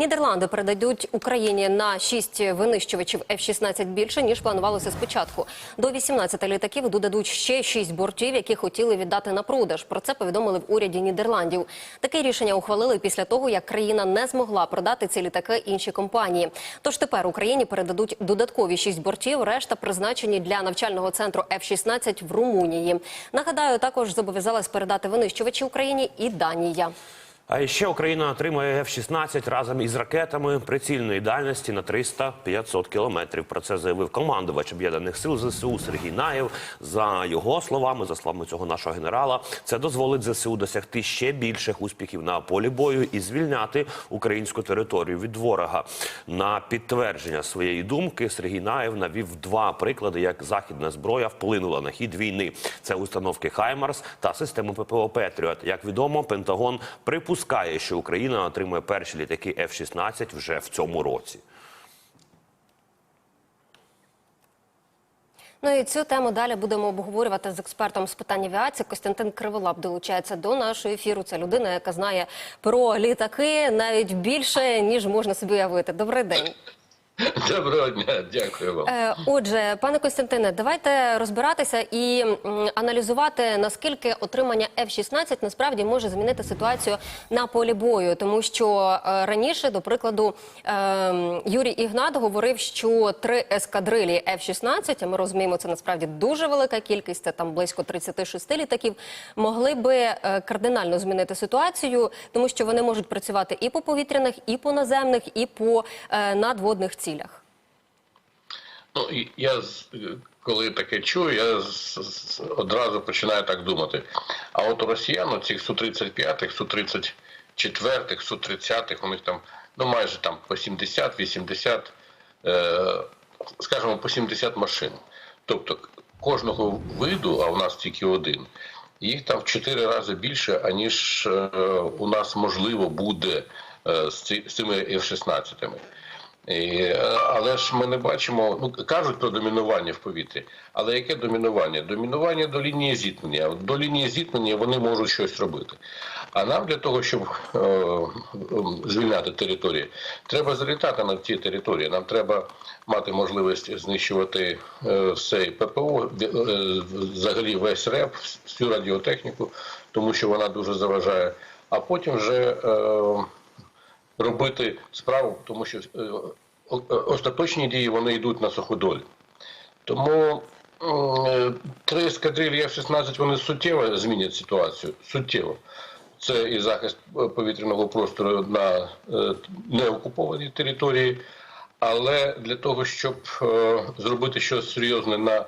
Нідерланди передадуть Україні на 6 винищувачів F-16 більше ніж планувалося спочатку. До 18 літаків додадуть ще 6 бортів, які хотіли віддати на продаж. Про це повідомили в уряді Нідерландів. Таке рішення ухвалили після того, як країна не змогла продати ці літаки іншій компанії. Тож тепер Україні передадуть додаткові 6 бортів. Решта призначені для навчального центру F-16 в Румунії. Нагадаю, також зобов'язалась передати винищувачі Україні і Данія. А ще Україна отримає F-16 разом із ракетами прицільної дальності на 300-500 кілометрів. Про це заявив командувач об'єднаних сил ЗСУ Сергій Наєв. За його словами, за словами цього нашого генерала, це дозволить ЗСУ досягти ще більших успіхів на полі бою і звільняти українську територію від ворога. На підтвердження своєї думки Сергій Наєв навів два приклади, як західна зброя вплинула на хід війни. Це установки Хаймарс та систему ППО Петріот. Як відомо, Пентагон припускає, що Україна отримує перші літаки F-16 вже в цьому році. Ну і цю тему далі будемо обговорювати з експертом з питань авіації. Костянтин Криволап долучається до нашого ефіру. Це людина, яка знає про літаки навіть більше ніж можна собі уявити. Добрий день. Доброго дня, дякую вам. Е, Отже, пане Костянтине, давайте розбиратися і аналізувати наскільки отримання F-16 насправді може змінити ситуацію на полі бою, тому що е, раніше, до прикладу, е, Юрій Ігнат говорив, що три ескадрилі F-16, а ми розуміємо, це насправді дуже велика кількість, це там близько 36 літаків, могли би кардинально змінити ситуацію, тому що вони можуть працювати і по повітряних, і по наземних, і по надводних цілях. Ну я коли таке чую, я одразу починаю так думати. А от у росіян у цих Су-35, Су-34, Су-30, у них там ну майже там по 70-80, е, скажімо, по 70 машин. Тобто кожного виду, а у нас тільки один, їх там в 4 рази більше, аніж е, у нас можливо буде е, з цими F-16. І, але ж ми не бачимо, ну кажуть про домінування в повітрі. Але яке домінування? Домінування до лінії зіткнення. До лінії зіткнення вони можуть щось робити. А нам для того, щоб е, звільняти території, треба залітати на ці території. Нам треба мати можливість знищувати е, і ППО, е, взагалі весь РЕП, всю радіотехніку, тому що вона дуже заважає. А потім вже. Е, робити справу, тому що е, о- остаточні дії вони йдуть на суходоль. Тому е, три ескадрилі F-16 вони суттєво змінять ситуацію. Суттєво. Це і захист е, повітряного простору на е, неокупованій території. Але для того, щоб е, зробити щось серйозне на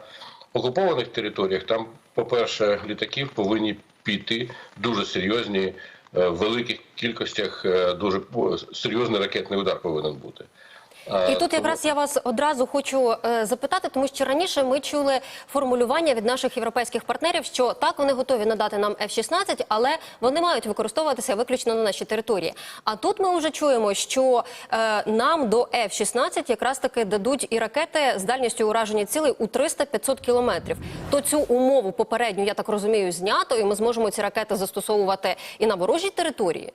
окупованих територіях, там, по-перше, літаків повинні піти дуже серйозні, е, в великих кількостях е, дуже серйозний ракетний удар повинен бути. А, І тут якраз я вас одразу хочу е, запитати, тому що раніше ми чули формулювання від наших європейських партнерів, що так вони готові надати нам F-16, але вони мають використовуватися виключно на нашій території. А тут ми вже чуємо, що е, нам до F-16 якраз таки дадуть і ракети з дальністю ураження цілей у 300-500 кілометрів. То цю умову попередню, я так розумію, знято, і ми зможемо ці ракети застосовувати і на ворожій території.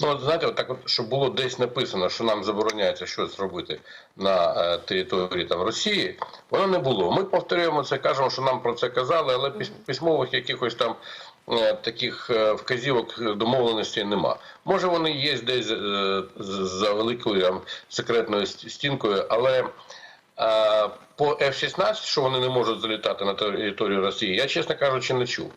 Ну, от знаєте, от так от, щоб було десь написано, що нам забороняється щось робити на е, території там Росії, воно не було. Ми повторюємо це, кажемо, що нам про це казали, але пис- письмових якихось там е, таких е, вказівок домовленостей нема. Може, вони є десь е, за великою там, секретною стінкою, але. е, По F-16, що вони не можуть залітати на територію Росії, я, чесно кажучи, не чув.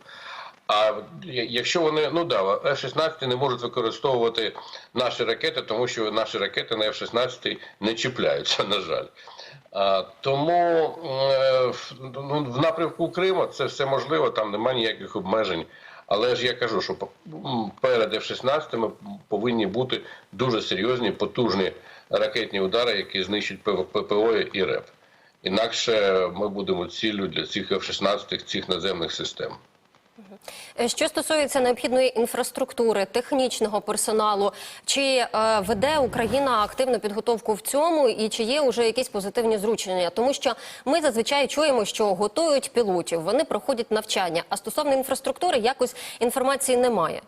А якщо вони, ну да, F-16 не можуть використовувати наші ракети, тому що наші ракети на F-16 не чіпляються, на жаль. А, тому е, ну, в напрямку Криму це все можливо, там немає ніяких обмежень. Але ж я кажу, що перед F-16 повинні бути дуже серйозні, потужні ракетні удари, які знищать ППО і РЕП. Інакше ми будемо ціллю для цих F-16, цих наземних систем. Е, Що стосується необхідної інфраструктури, технічного персоналу, чи е, веде Україна активну підготовку в цьому, і чи є вже якісь позитивні зручення? Тому що ми зазвичай чуємо, що готують пілотів, вони проходять навчання. А стосовно інфраструктури, якось інформації немає.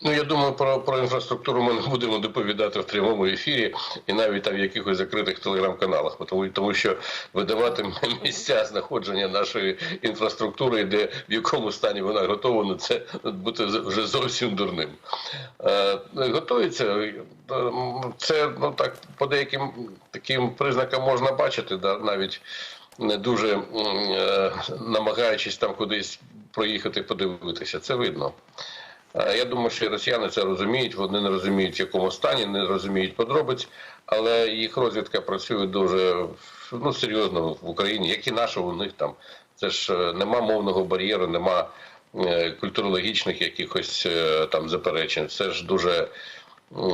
Ну, я думаю, про, про інфраструктуру ми не будемо доповідати в прямому ефірі і навіть там в якихось закритих телеграм-каналах, тому, тому що видавати місця знаходження нашої інфраструктури, де в якому стані вона готова, ну це бути вже зовсім дурним. Е, готується. е, Це ну так по деяким таким признакам можна бачити, да, навіть не дуже е, намагаючись там кудись проїхати, подивитися. Це видно. Я думаю, що і росіяни це розуміють. Вони не розуміють, в якому стані, не розуміють подробиць, але їх розвідка працює дуже ну, серйозно в Україні, як і наша у них там. Це ж е, нема мовного бар'єру, нема е, культурологічних якихось е, там заперечень. Це ж дуже,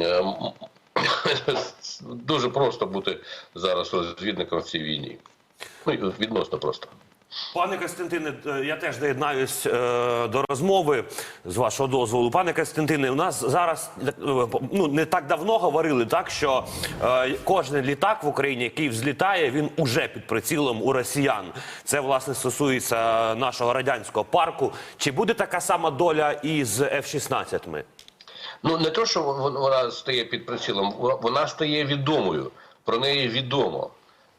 дуже просто бути зараз розвідником в цій війні. Ну, відносно просто. Пане Костянтине, е, я теж доєднаюсь е, до розмови з вашого дозволу. Пане Костянтине, у нас зараз е, ну не так давно говорили так, що е, кожен літак в Україні, який взлітає, він уже під прицілом у росіян. Це власне стосується нашого радянського парку. Чи буде така сама доля і з F-16? Ну не то, що вон- вона стає під прицілом, вона стає відомою. Про неї відомо.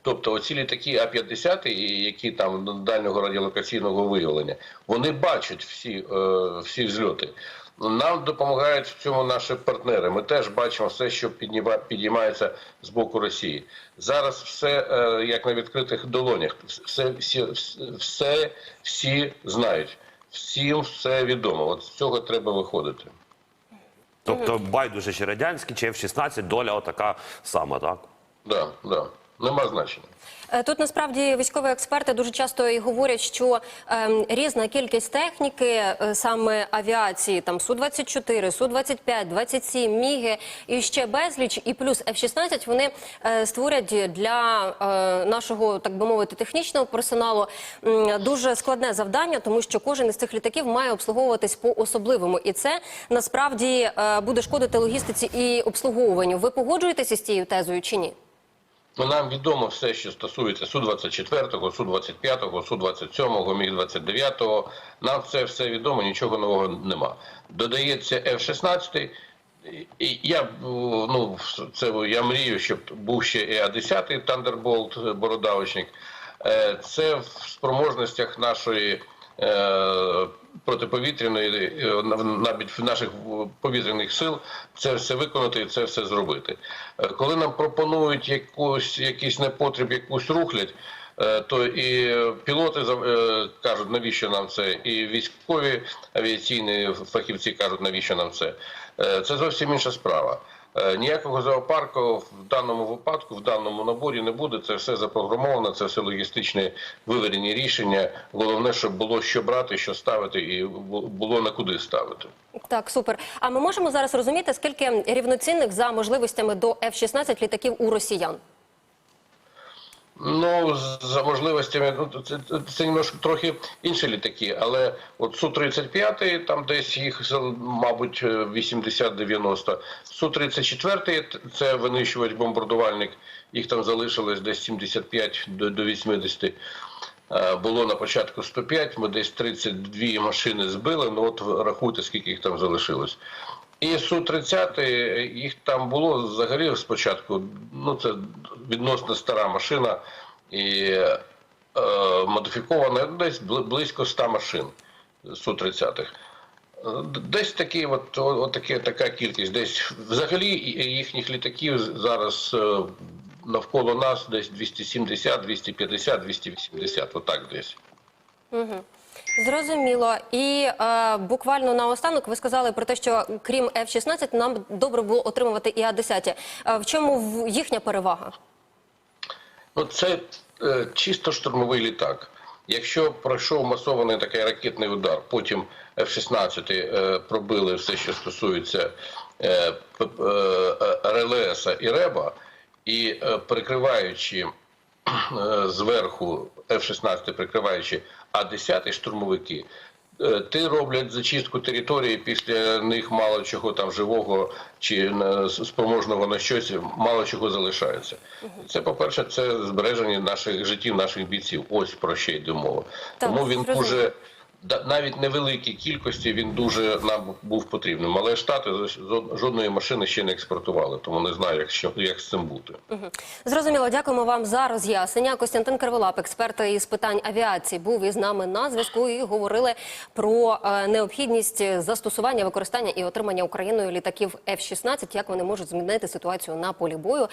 Тобто оці літаки А-50, які там дальнього радіолокаційного виявлення, вони бачать всі, е, всі взльоти. Нам допомагають в цьому наші партнери. Ми теж бачимо все, що підіймається з боку Росії. Зараз все е, як на відкритих долонях. Все, всі, все всі знають. Всім все відомо. От з цього треба виходити. Тобто байдуже чи радянський, чи F-16, доля отака сама, так? Да, да. Нема значення. Е, Тут насправді військові експерти дуже часто і говорять, що ем, різна кількість техніки, е, саме авіації, там Су-24, Су-25, 27, Міги і ще безліч, і плюс F-16, вони е, створять для е, нашого, так би мовити, технічного персоналу м, дуже складне завдання, тому що кожен із цих літаків має обслуговуватись по особливому, і це насправді е, буде шкодити логістиці і обслуговуванню. Ви погоджуєтеся з цією тезою чи ні? Ну, нам відомо все, що стосується Су-24, Су-25, Су-27, Міг-29. Нам це все відомо, нічого нового нема. Додається F-16. І я ну, це я мрію, щоб був ще і А-10 Thunderbolt бородавочник. Е, Це в спроможностях нашої протиповітряної, е, навіть в наших повітряних сил це все виконати і це все зробити. Е, Коли нам пропонують якусь, якийсь непотріб, якусь рухлядь, е, то і пілоти е, кажуть, навіщо нам це, і військові авіаційні фахівці кажуть, навіщо нам це. Е, Це зовсім інша справа. Е, Ніякого зоопарку в даному випадку, в даному наборі не буде. Це все запрограмовано, це все логістичні виведені рішення. Головне, щоб було що брати, що ставити, і було на куди ставити. Так, супер. А ми можемо зараз розуміти, скільки рівноцінних за можливостями до F-16 літаків у росіян? Ну, за можливостями, ну це, це, немножко трохи інші літаки, але от Су-35, там десь їх, мабуть, 80-90. Су-34 це винищувач бомбардувальник, їх там залишилось десь 75 до, до 80. Е, Було на початку 105, ми десь 32 машини збили, ну от рахуйте, скільки їх там залишилось. І Су-30, їх там було взагалі спочатку, ну це відносно стара машина і е, модифікована десь близько 100 машин Су-30. Десь такі, от, от, таке, така кількість. Десь взагалі їхніх літаків зараз е, навколо нас десь 270, 250, 280, отак десь. Зрозуміло. І е, буквально наостанок ви сказали про те, що крім F-16 нам добре було отримувати і А-10. Е, в чому їхня перевага? Ну, це е, чисто штурмовий літак. Якщо пройшов масований такий ракетний удар, потім F-16 е, пробили все, що стосується е, е, РЛС і РЕБа, і е, прикриваючи е, зверху F-16, прикриваючи А-10 штурмовики, е, ти роблять зачистку території, після них мало чого там живого чи спроможного на щось, мало чого залишається. Це, по-перше, це збереження наших життів, наших бійців. Ось про що йде мова. Тому він дуже навіть невеликій кількості він дуже нам був потрібним. Але штати жод- жодної машини ще не експортували, тому не знаю, як, що, як з цим бути. Зрозуміло, дякуємо вам за роз'яснення. Костянтин Криволап, експерт із питань авіації, був із нами на зв'язку і говорили про е, необхідність застосування, використання і отримання Україною літаків F-16, як вони можуть змінити ситуацію на полі бою.